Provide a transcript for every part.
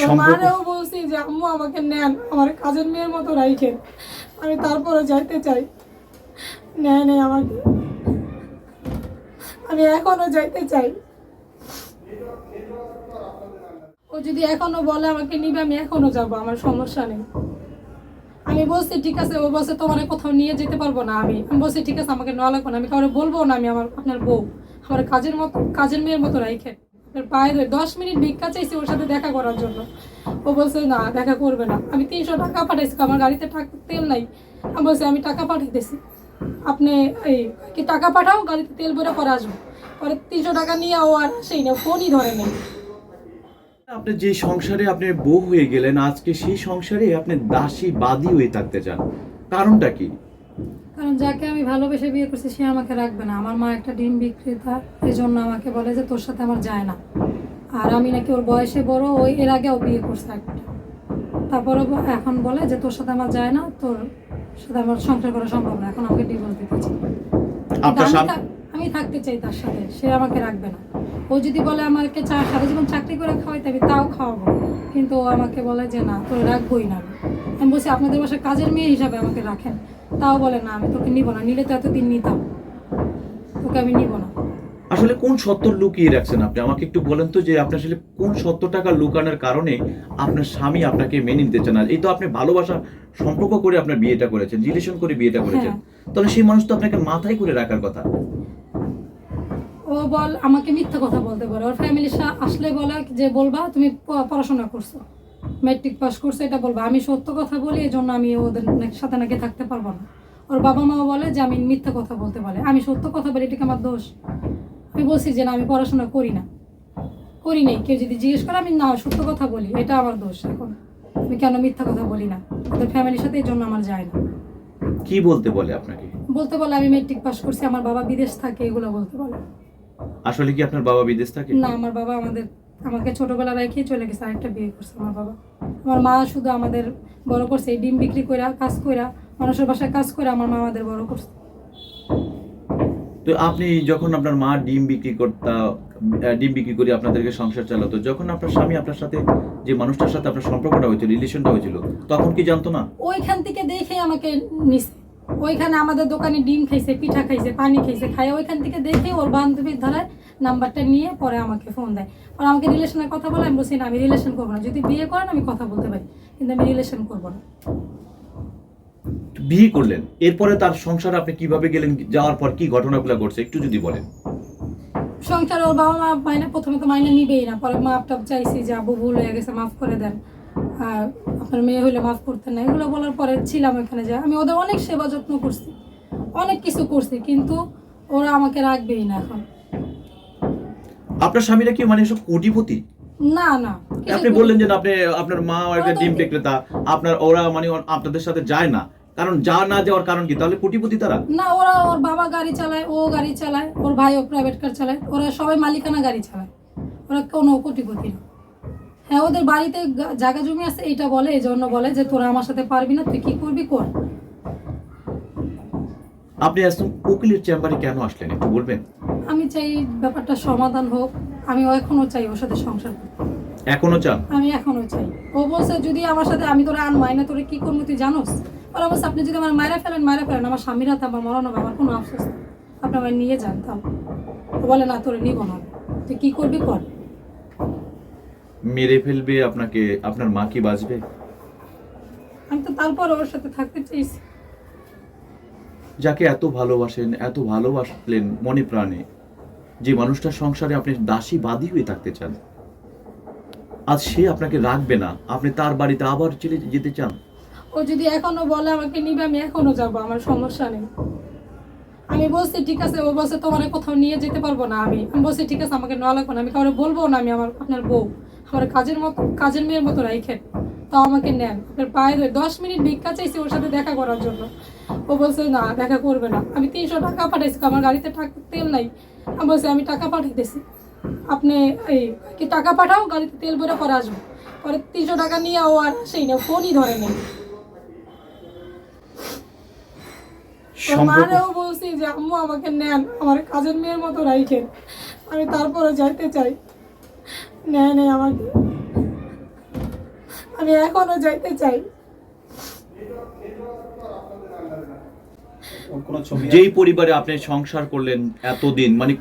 মারেও বলছি যে আম্মু আমাকে নেন, আমার কাজের মেয়ের মতো রাইখেন। আমি তারপরে যাইতে চাই। নেয় নেই আমাকে। আমি এখনও যাইতে চাই। ও যদি এখনও বলে আমাকে নিবে, আমি এখনও যাব, আমার সমস্যা নেই। আমি বলছি, ঠিক আছে। ও বলছে, তোমার কোথাও নিয়ে যেতে পারব না আমি। আমি বলছি, ঠিক আছে, আমাকে নেওয়া লাগবে না। আমি কাউকে বলব না, আমি আমার আপনার বউ, আমার কাজের মতো কাজের মেয়ের মতো রাইখেন। ধরে দশ মিনিট ভিক্ষা চাইছি ওর সাথে দেখা করার জন্য। ও বলছে, না, দেখা করবে না। আমি তিনশো টাকা পাঠাইছি, আমার গাড়িতে তেল নাই। আমি বলছি, আমি টাকা আপনি এই, কি টাকা পাঠাও, গাড়িতে তেল ভরে পরে আসব। পরে তিনশো টাকা নিয়ে ও আর সেই না, ফোনই ধরে নেই। আপনি যে সংসারে আপনি বউ হয়ে গেলেন, আজকে সেই সংসারে আপনি দাসী বাদী হয়ে থাকতে চান। কারণটা কি? কারণ যাকে আমি ভালোবেসে বিয়ে করছি সে আমাকে রাখবে না। আমার মা একটা ডিম বিক্রেতা এই জন্য আমাকে বলে যে তোর সাথে আমার যায় না। আর আমি নাকি ওর বয়সে বড় ওই এর আগেও বিয়ে করছে একটা। তারপরে এখন বলে যে তোর সাথে আমার যায় না তোর সাথে আমার সংসার করা সম্ভব না এখন আমাকে ডিভোর্স দিতে চাই আমি থাকতে চাই তার সাথে সে আমাকে রাখবে না। ও যদি বলে আমাকে চা সারা জীবন চাকরি করে খাওয়াইতে আমি তাও খাওয়াবো। কিন্তু ও আমাকে বলে যে না তোর রাখবোই না। আমি আমি বলছি আপনাদের বাসায় কাজের মেয়ে হিসাবে আমাকে রাখেন। তাও বলে না আমি তোকে নিব না নিলে তো এতদিন নিতাম। তোকে আমি নিব না। আসলে কোন সত্য লুকিয়ে রাখছেন আপনি? আমাকে একটু বলেন তো যে আপনি আসলে কোন সত্য টাকা লুকানোর কারণে আপনার স্বামী আপনাকে মেনে নিতে চান? এই তো আপনি ভালোবাসা সম্পর্ক করে আপনার বিয়েটা করেছেন রিলেশন করে বিয়েটা করেছেন। তাহলে সেই মানুষ তো আপনাকে মাথায় করে রাখার কথা। ও বল আমাকে মিথ্যা কথা বলতে পারে। ওর ফ্যামিলি আসলে বলে যে বলবা তুমি পড়াশোনা করছ। ম্যাট্রিক পাস করছ এটা বলব আমি সত্য কথা বলি এই জন্য আমি ওদের সাথে নাকি থাকতে পারব না। ওর বাবা মাও বলে যে আমি মিথ্যা কথা বলতে পারে আমি সত্য কথা বলি এটাকে আমার দোষ। আমি বলছি যে না আমি পড়াশোনা করি না। করি নাই কেউ যদি জিজ্ঞেস করে আমি না সত্য কথা বলি এটা আমার দোষ এখন। আমি কেন মিথ্যা কথা বলি না? ওদের ফ্যামিলির সাথে এই জন্য আমার যায় না। কি বলতে বলে আপনাকে? বলতে বলে আমি ম্যাট্রিক পাস করছি আমার বাবা বিদেশ থাকে এগুলো বলতে বলে। আসলে কি আপনার বাবা বিদেশ থাকে? না আমার বাবা আমাদের আমাকে ছোটবেলা রেখেই চলে গেছে আরেকটা বিয়ে করছে আমার বাবা। আমার মা শুধু আমাদের বড় করছে এই ডিম বিক্রি কইরা কাজ কইরা মানুষের বাসায় কাজ করে আমার মা আমাদের বড় করছে। তো আপনি যখন আপনার মা ডিম বিক্রি করতা ডিম বিক্রি করে আপনাদেরকে সংসার চালাতো যখন আপনার স্বামী আপনার সাথে যে মানুষটার সাথে আপনার সম্পর্কটা হয়েছিল রিলেশনটা হয়েছিল তখন কি জানতো না? ওইখান থেকে দেখে আমাকে নিছে। ওইখানে আমাদের দোকানে ডিম খাইছে পিঠা খাইছে পানি খাইছে খাই ওইখান থেকে দেখে ওর বান্ধবীর ধারায় নাম্বারটা নিয়ে পরে আমাকে ফোন দেয়। আর আমাকে রিলেশনের কথা বলে আমি বলছি না আমি রিলেশন করব না। যদি বিয়ে করেন আমি কথা বলতে পারি কিন্তু আমি রিলেশন করব না। বিয়ে করলেন। এরপরে তার সংসার আপনি কীভাবে গেলেন যাওয়ার পর কি ঘটনাগুলো ঘটছে একটু যদি বলেন। সংসারে ওর বাবা মা মাইনে প্রথমে তো মাইনে নিবেই না পরে মাপ টাপ চাইছি যে আবু ভুল হয়ে গেছে মাফ করে দেন। আর আপনার মেয়ে হইলে মাফ করতেন না এগুলো বলার পরে ছিলাম এখানে যে আমি ওদের অনেক সেবা যত্ন করছি অনেক কিছু করছি কিন্তু ওরা আমাকে রাখবেই না এখন। আপনার স্বামীরা কি মানে সব কোটিপতি? না না। আপনি বললেন যে আপনি আপনার মা একটা ডিম বিক্রেতা আপনার ওরা মানে আপনাদের সাথে যায় না। কারণ যা না যাওয়ার কারণ কি? তাহলে কোটিপতি তারা? না ওরা ওর বাবা গাড়ি চালায় ও গাড়ি চালায় ওর ভাইও প্রাইভেট কার চালায় ওরা সবাই মালিকানা গাড়ি চালায়। ওরা কোনো কোটিপতি না। হ্যাঁ ওদের বাড়িতে জায়গা জমি আছে এইটা বলে এই জন্য বলে যে তোরা আমার সাথে পারবি না তুই কি করবি কর। আপনি আসুন উকিলের চেম্বারে কেন আসলেন একটু বলবেন? আমি চাই ব্যাপারটা সমাধান হোক। আমি এখনও চাই ওর সাথে সংসার। এখনও চান আমি এখনও চাই। ও বলছে যদি আমার সাথে আমি তোরা আন মাইনা তোরে কি করব তুই জানোস? ওরা বলছে আপনি যদি আমার মায়েরা ফেলেন মায়েরা ফেলেন। আমার স্বামীর হাতে আমার মরণ হবে আমার কোনো আফসোস আপনি আমার নিয়ে যান তাও। বলে না তোরে নিব না। তুই কি করবি কর। মেরে ফেলবে আপনাকে আপনার মা কি বাঁচবে? আমি তো তারপর ওর সাথে থাকতে চাইছি। যাকে এত ভালোবাসেন, এত ভালোবাসলেন মনে প্রাণে, যে মানুষটার সংসারে আপনি দাসী বাদী হয়ে থাকতে চান। আজ সে আপনাকে রাখবে না, আপনি তার বাড়িতে আবার চলে যেতে চান। ও যদি এখনও বলে আমাকে নিবে, আমি এখনও যাব, আমার সমস্যা নেই। আমি বলছি, ঠিক আছে, ও বলছে তোমার কোথাও নিয়ে যেতে পারব না আমি। আমি বলছি, ঠিক আছে, আমাকে নেওয়া লাগবে না, আমি কাউকে বলব না, আমি আমার আপনার বউ। আমার কাজের মতো কাজের মেয়ের মতো রাইখেন। তাও আমাকে নেন। আপনার পায়ে ধরে দশ মিনিট ভিক্ষা চাইছি ওর সাথে দেখা করার জন্য। ও বলছে না দেখা করবে না। আমি তিনশো টাকা পাঠাইছি আমার গাড়িতে তেল নাই। আমি বলছি আমি টাকা পাঠাইতেছি। আপনি এই কি টাকা পাঠাও গাড়িতে তেল ভরে পরে আসব। পরে তিনশো টাকা নিয়ে ও আর সেই না ফোনই ধরে নেই মারেও বলছি যে আম্মু আমাকে নেন। আমার কাজের মেয়ের মতো রাইখেন। আমি তারপরে যাইতে চাই। নেয় নেই আমাকে। আমি এখনও যাইতে চাই। যেই পরিবারে আপনি সংসার করলেন এতদিন মানে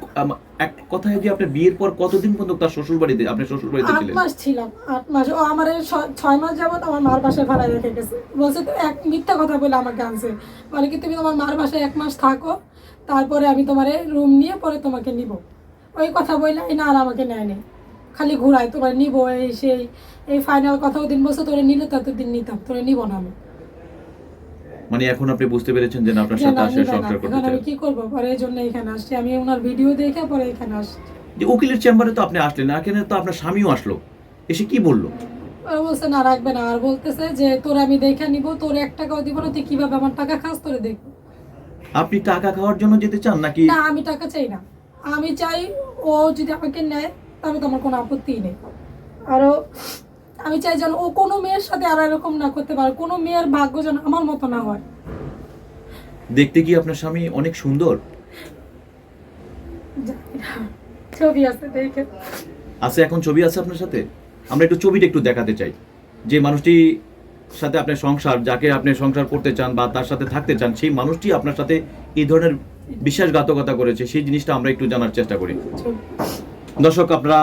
এক কথায় যে আপনার বিয়ের পর কতদিন পর্যন্ত তার শ্বশুর বাড়িতে আপনি শ্বশুর বাড়িতে আট ছিলেন? মাস ছিলাম আট মাস। ও আমার এই ছ- ছয় মাস যাবত আমার মার বাসায় ভাড়া রেখে গেছে। বলছে তো এক মিথ্যা কথা বলে আমাকে আনছে। বলে কি তুমি তোমার মার বাসায় এক মাস থাকো তারপরে আমি তোমার রুম নিয়ে পরে তোমাকে নিব। ওই কথা বললে না আর আমাকে নেয়নি। খালি ঘুরাই তোমার নিব এই সেই এই ফাইনাল কথা ওদিন বলছে তোরে নিলে ততদিন নিতাম তোরে নিব না আমি। মানে এখন আপনি বুঝতে পেরেছেন যে আপনার সাথে আসলে সংসার করতে এখন আমি কি করব? পরে এই জন্য এখানে আসছি। আমি ওনার ভিডিও দেখে পরে এখানে আসছি। যে উকিলের চেম্বারে তো আপনি আসলেন না এখানে তো আপনার স্বামীও আসলো। এসে কি বলল? বলছে না রাখবে না। আর বলতেছে যে তোর আমি দেখে নিব তোর এক টাকাও দিব না তুই কীভাবে আমার টাকা খাস তোরে দেখব। আপনি টাকা খাওয়ার জন্য যেতে চান নাকি? না আমি টাকা চাই না। আমি চাই ও যদি আমাকে নেয় তাহলে তো আমার কোনো আপত্তিই নেই। আরও আমি চাই যেন ও কোনো মেয়ের সাথে আর এরকম না করতে পারে কোনো মেয়ের ভাগ্য যেন আমার মতো না হয়। দেখতে কি আপনার স্বামী অনেক সুন্দর? ছবি আছে দেখে। আছে এখন ছবি আছে আপনার সাথে? আমরা একটু ছবিটা একটু দেখাতে চাই। যে মানুষটি সাথে আপনার সংসার যাকে আপনি সংসার করতে চান বা তার সাথে থাকতে চান সেই মানুষটি আপনার সাথে এই ধরনের বিশ্বাসঘাতকতা করেছে সেই জিনিসটা আমরা একটু জানার চেষ্টা করি। দর্শক, আপনারা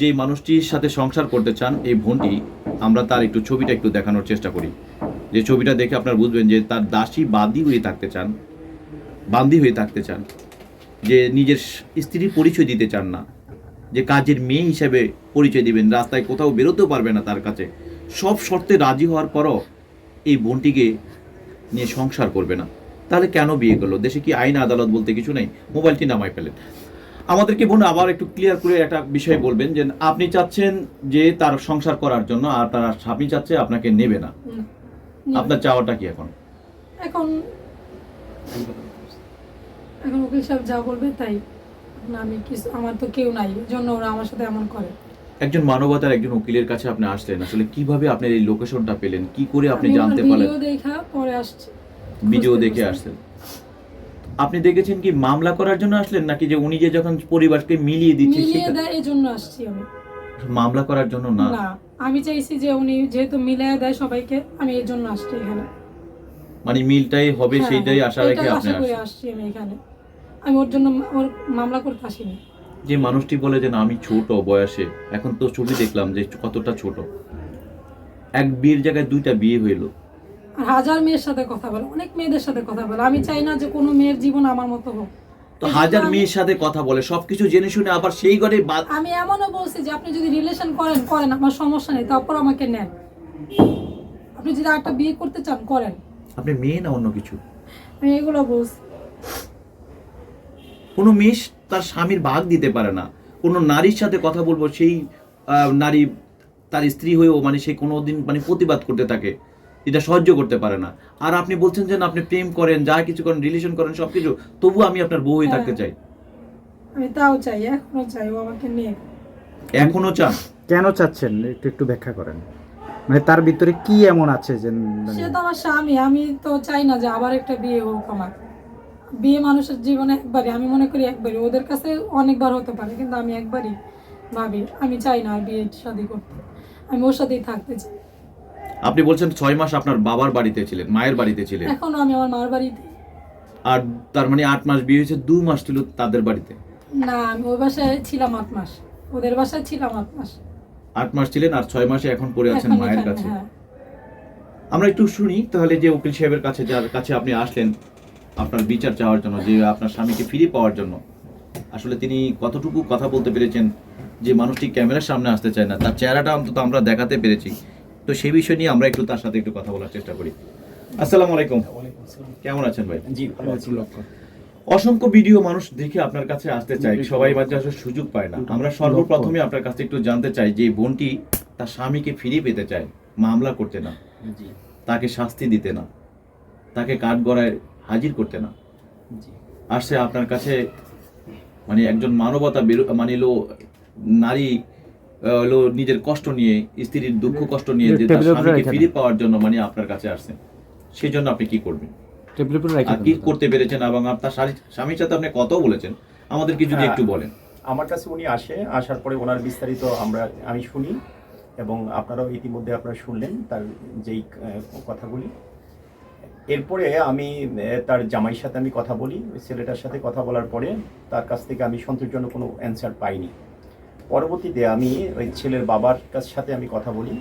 যে মানুষটির সাথে সংসার করতে চান, এই বোনটি, আমরা তার একটু ছবিটা একটু দেখানোর চেষ্টা করি। যে ছবিটা দেখে আপনারা বুঝবেন যে তার দাসী বাদী হয়ে থাকতে চান, বান্দি হয়ে থাকতে চান, যে নিজের স্ত্রীর পরিচয় দিতে চান না, যে কাজের মেয়ে হিসেবে পরিচয় দিবেন, রাস্তায় কোথাও বেরোতেও পারবে না তার কাছে। সব শর্তে রাজি হওয়ার পরও এই বোনটিকে নিয়ে সংসার করবে না। তাহলে কেন বিয়ে করল? দেশে কি আইন আদালত বলতে কিছু নেই? মোবাইলটি নামায় ফেলেন। আমাদেরকে বোন আবার একটু ক্লিয়ার করে একটা বিষয় বলবেন যে আপনি চাচ্ছেন যে তার সংসার করার জন্য আর তার স্বামী চাচ্ছে আপনাকে নেবে না। আপনার চাওয়াটা কি এখন? এখন এখন উকিল সাহেব যা বলবে তাই। না আমি কিছু আমার তো কেউ নাই জন্য ওরা আমার সাথে এমন করে। একজন মানবতার একজন উকিলের কাছে আপনি আসলেন আসলে কীভাবে আপনি এই লোকেশনটা পেলেন? কি করে আপনি জানতে পারলেন? ভিডিও দেখা পরে আসছি। ভিডিও দেখে পারছি। আপনি দেখেছেন কি মামলা করার জন্য আসলেন নাকি যে উনি যে যখন পরিবারকে মিলিয়ে দিচ্ছে মিলিয়ে দেয় এই জন্য আসছি আমি। মামলা করার জন্য না? না আমি চাইছি যে উনি যেহেতু মিলিয়ে দেয় সবাইকে আমি এই জন্য আসছি এখানে। মানে মিলটাই হবে হ্যাঁ, সেইটাই আশা রেখে আপনি আসছি আমি এখানে। আমি ওর জন্য ওর মামলা করতে আসিনি। যে মানুষটি বলে যে না আমি ছোট বয়সে এখন তো ছবি দেখলাম যে কতটা ছোট। এক বিয়ের জায়গায় দুইটা বিয়ে হইল। আর হাজার মেয়ের সাথে কথা বলে অনেক মেয়েদের সাথে কথা বলে। আমি চাই না যে কোনো মেয়ের জীবন আমার মতো হোক। তো হাজার মেয়ের সাথে কথা বলে সবকিছু জেনে শুনে আবার সেই ঘরে আমি এমনও বলছি যে আপনি যদি রিলেশন করেন করেন আমার সমস্যা নেই তারপর আমাকে নেন। আপনি যদি একটা বিয়ে করতে চান করেন। আপনি মেয়ে না অন্য কিছু? আমি এগুলো বলছি। কোনো মেয়ে তার স্বামীর ভাগ দিতে পারে না। কোনো নারীর সাথে কথা বলব সেই নারী তার স্ত্রী হয়েও মানে সে কোনো দিন মানে প্রতিবাদ করতে থাকে। এটা সহ্য করতে পারে না। আর আপনি বলছেন যে আপনি প্রেম করেন যা কিছু করেন রিলেশন করেন সব কিছু তবু আমি আপনার বউ হয়ে থাকতে চাই। আমি তাও চাই এখনও চাই ও আমাকে নিয়ে এখনও চান? কেন চাচ্ছেন? একটু একটু ব্যাখ্যা করেন। মানে তার ভিতরে কি এমন আছে যে মানে সে তো আমার স্বামী আমি তো চাই না যে আবার একটা বিয়ে হোক আমার। বিয়ে মানুষের জীবনে একবারই আমি মনে করি একবারই। ওদের কাছে অনেকবার হতে পারে কিন্তু আমি একবারই ভাবি আমি চাই না আর বিয়ে শাদি করতে। আমি ওর সাথেই থাকতে চাই। আপনি বলছেন ছয় মাস আপনার বাবার বাড়িতে ছিলেন মায়ের বাড়িতে ছিলেন। এখনও আমি আমার মার বাড়িতে। আর তার মানে আট মাস বিয়ে হয়েছে দু মাস ছিল তাদের বাড়িতে? না আমি ওই বাসায় ছিলাম আট মাস। ওদের বাসায় ছিলাম আট মাস। আট মাস ছিলেন আর ছয় মাসে এখন পড়ে আছেন এখন মায়ের এখানে, কাছে। হ্যাঁ। আমরা একটু শুনি তাহলে যে উকিল সাহেবের কাছে যার কাছে আপনি আসলেন আপনার বিচার চাওয়ার জন্য যে আপনার স্বামীকে ফিরে পাওয়ার জন্য। আসলে তিনি কতটুকু কথা বলতে পেরেছেন যে মানুষটি ক্যামেরার সামনে আসতে চায় না তার চেহারাটা অন্তত আমরা দেখাতে পেরেছি। তো সেই বিষয় নিয়ে আমরা একটু তার সাথে একটু কথা বলার চেষ্টা করি। আসসালামু আলাইকুম। কেমন আছেন ভাই? জি ভালো আছি। অসংখ্য ভিডিও মানুষ দেখে আপনার কাছে আসতে চায় সবাই মাঝে আসার সুযোগ পায় না। আমরা সর্বপ্রথমে আপনার কাছে একটু জানতে চাই যে বোনটি তার স্বামীকে ফিরিয়ে পেতে চায় মামলা করতে না তাকে শাস্তি দিতে না তাকে কাঠগড়ায় হাজির করতে না। জি। সে আপনার কাছে মানে একজন মানবতা মানে নারী হলো নিজের কষ্ট নিয়ে স্ত্রীর দুঃখ কষ্ট নিয়ে যে তার স্বামীকে ফিরে পাওয়ার জন্য মানে আপনার কাছে আসছেন সেই জন্য আপনি কি করবেন? কি করতে পেরেছেন এবং আপনার স্বামীর সাথে আপনি কত বলেছেন। আমাদেরকে যদি হ্যাঁ। একটু বলেন। আমার কাছে উনি আসে আসার পরে ওনার বিস্তারিত আমরা আমি শুনি এবং আপনারাও ইতিমধ্যে আপনারা শুনলেন তার যেই কথাগুলি। এরপরে আমি তার জামাইয়ের সাথে আমি কথা বলি ছেলেটার সাথে কথা বলার পরে তার কাছ থেকে আমি সন্তোষজনক কোনো অ্যান্সার পাইনি। পরবর্তীতে আমি ওই ছেলের বাবার কাছ সাথে আমি কথা বলি।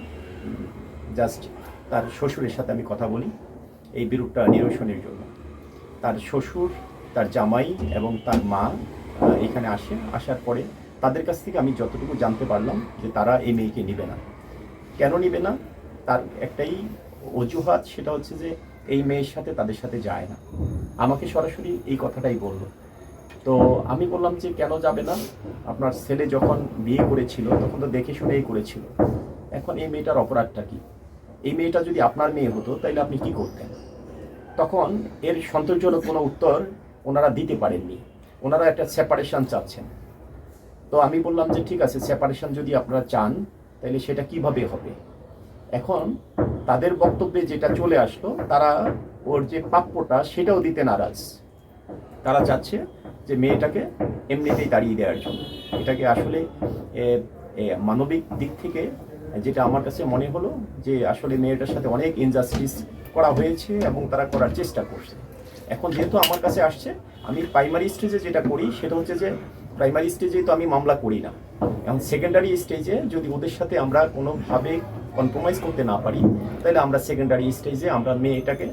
জাস্ট তার শ্বশুরের সাথে আমি কথা বলি এই বিরূপটা নিরসনের জন্য। তার শ্বশুর, তার জামাই এবং তার মা এখানে আসে। আসার পরে তাদের কাছ থেকে আমি যতটুকু জানতে পারলাম যে তারা এই মেয়েকে নেবে না। কেন নেবে না? তার একটাই অজুহাত সেটা হচ্ছে যে এই মেয়ের সাথে তাদের সাথে যায় না। আমাকে সরাসরি এই কথাটাই বলল। তো আমি বললাম যে কেন যাবে না? আপনার ছেলে যখন বিয়ে করেছিল, তখন তো দেখে শুনেই করেছিল। এখন এই মেয়েটার অপরাধটা কি? এই মেয়েটা যদি আপনার মেয়ে হতো তাহলে আপনি কি করতেন? তখন এর সন্তোষজনক কোনো উত্তর ওনারা দিতে পারেননি। ওনারা একটা সেপারেশন চাচ্ছেন। তো আমি বললাম যে ঠিক আছে সেপারেশন যদি আপনারা চান তাহলে সেটা কীভাবে হবে? এখন তাদের বক্তব্যে যেটা চলে আসলো, তারা ওর যে প্রাপ্যটা, সেটাও দিতে নারাজ। তারা চাচ্ছে যে মেয়েটাকে এমনিতেই তাড়িয়ে দেওয়ার জন্য। এটাকে আসলে মানবিক দিক থেকে যেটা আমার কাছে মনে হলো যে আসলে মেয়েটার সাথে অনেক ইনজাস্টিস করা হয়েছে এবং তারা করার চেষ্টা করছে। এখন যেহেতু আমার কাছে আসছে, আমি প্রাইমারি স্টেজে যেটা করি সেটা হচ্ছে যে প্রাইমারি স্টেজে তো আমি মামলা করি না। এখন সেকেন্ডারি স্টেজে যদি ওদের সাথে আমরা কোনোভাবে কম্প্রোমাইজ করতে না পারি, তাহলে আমরা সেকেন্ডারি স্টেজে আমরা মেয়েটাকে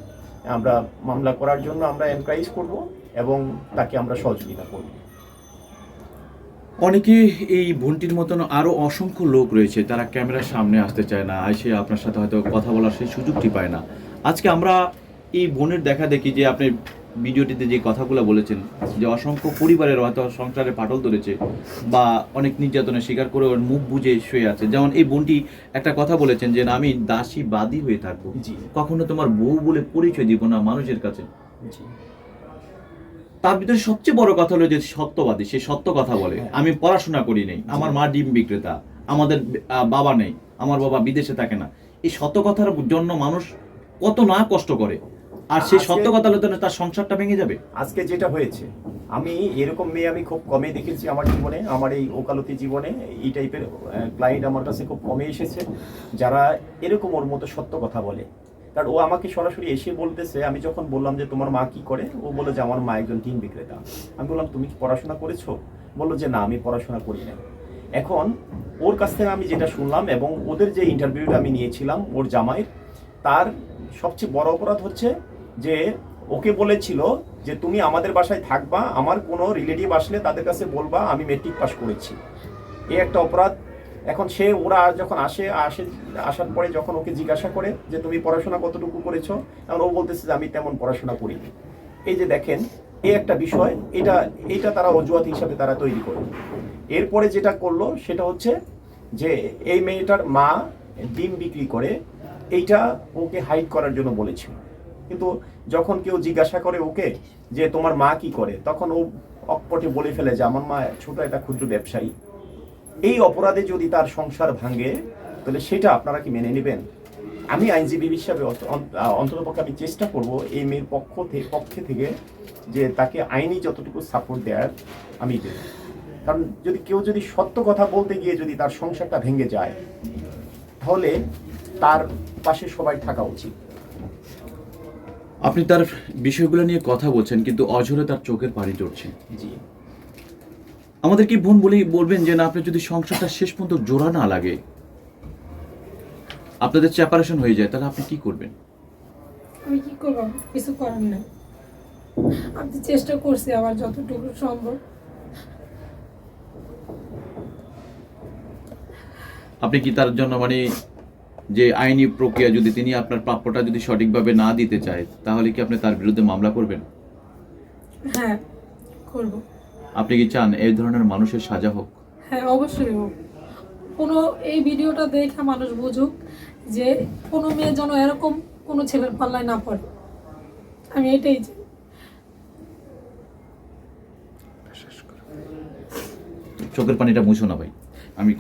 আমরা মামলা করার জন্য আমরা এনকারেজ করব। এবং তাকে আমরা সহযোগিতা করব। অনেকে এই বোনটির মতন আরও অসংখ্য লোক রয়েছে তারা ক্যামেরার সামনে আসতে চায় না এসে আপনার সাথে হয়তো কথা বলার সেই সুযোগটি পায় না। আজকে আমরা এই বোনের দেখা দেখি যে আপনি ভিডিওটিতে যে কথাগুলো বলেছেন যে অসংখ্য পরিবারের হয়তো সংসারে পাটল ধরেছে বা অনেক নির্যাতনের শিকার করে ওর মুখ বুঝে শুয়ে আছে। যেমন এই বোনটি একটা কথা বলেছেন যে আমি দাসী বাদী হয়ে থাকব। কখনো তোমার বউ বলে পরিচয় দিব না মানুষের কাছে? জি। তার ভিতরে সবচেয়ে বড় কথা হলো যে সত্যবাদী সে সত্য কথা বলে। হ্যাঁ। আমি পড়াশোনা করি নেই। আমার মা ডিম বিক্রেতা আমাদের বাবা নেই আমার বাবা বিদেশে থাকে না। এই সত্য কথার জন্য মানুষ কত না কষ্ট করে। আর সেই সত্য কথা হলে তার সংসারটা ভেঙে যাবে। আজকে যেটা হয়েছে আমি এরকম মেয়ে আমি খুব কমই দেখেছি আমার জীবনে আমার এই ওকালতি জীবনে এই টাইপের ক্লায়েন্ট আমার কাছে খুব কমে এসেছে যারা এরকম ওর মতো সত্য কথা বলে। কারণ ও আমাকে সরাসরি এসে বলতেছে, আমি যখন বললাম যে তোমার মা কি করে, ও বলে যে আমার মা একজন টিন বিক্রেতা। আমি বললাম, তুমি কি পড়াশোনা করেছ? বলল যে, না, আমি পড়াশোনা করি না এখন ওর কাছ থেকে আমি যেটা শুনলাম এবং ওদের যে ইন্টারভিউটা আমি নিয়েছিলাম ওর জামাইয়ের, তার সবচেয়ে বড় অপরাধ হচ্ছে যে ওকে বলেছিল যে, তুমি আমাদের বাসায় থাকবা, আমার কোনো রিলেটিভ আসলে তাদের কাছে বলবা, আমি মেট্রিক পাস করেছি। এই একটা অপরাধ এখন সে, ওরা যখন আসে আসে, আসার পরে যখন ওকে জিজ্ঞাসা করে যে, তুমি পড়াশোনা কতটুকু করেছ? এখন ও বলতেছে যে, আমি তেমন পড়াশোনা করিনি। এই যে দেখেন, এই একটা বিষয়, এটা এটা তারা অজুহাত হিসাবে তারা তৈরি করে। এরপরে যেটা করল, সেটা হচ্ছে যে, এই মেয়েটার মা ডিম বিক্রি করে, এইটা ওকে হাইড করার জন্য বলেছিল। কিন্তু যখন কেউ জিজ্ঞাসা করে ওকে যে, তোমার মা কি করে? তখন ও অকপটে বলে ফেলে যে, আমার মা ছোট একটা ক্ষুদ্র ব্যবসায়ী। এই অপরাধে যদি তার সংসার ভাঙে তাহলে সেটা আপনারা কি মেনে নেবেন? আমি আইনজীবী হিসাবে অন্ততপক্ষে আমি চেষ্টা করব এই মেয়ের পক্ষ থেকে পক্ষে থেকে যে তাকে আইনি যতটুকু সাপোর্ট দেওয়ার আমি দেব। কারণ যদি কেউ যদি সত্য কথা বলতে গিয়ে যদি তার সংসারটা ভেঙে যায় তাহলে তার পাশে সবাই থাকা উচিত। আপনি তার বিষয়গুলো নিয়ে কথা বলছেন কিন্তু অঝরে তার চোখের পানি জড়ছে। জি। আমাদের কি বোন বলেই বলবেন যে না আপনি যদি সংসারটা শেষ পর্যন্ত জোড়া না লাগে আপনাদের চ্যাপারেশন হয়ে যায় তাহলে আপনি কি করবেন? আমি কি করব? কিছু করার নেই। আমি চেষ্টা করছি আমার যতটুকু সম্ভব। আপনি কি তার জন্য মানে যে আইনি প্রক্রিয়া যদি তিনি আপনার প্রাপ্যটা যদি সঠিকভাবে না দিতে চায় তাহলে কি আপনি তার বিরুদ্ধে মামলা করবেন? হ্যাঁ করব। আপনি কি চান এই ধরনের মানুষের সাজা হোক? হ্যাঁ অবশ্যই হোক। কোনো এই ভিডিওটা দেখে মানুষ বুঝুক যে কোনো মেয়ে যেন এরকম কোনো ছেলের পাল্লায় না পড়ে। আমি এটাই চাই। চোখের পানিটা মুছো না ভাই। আমি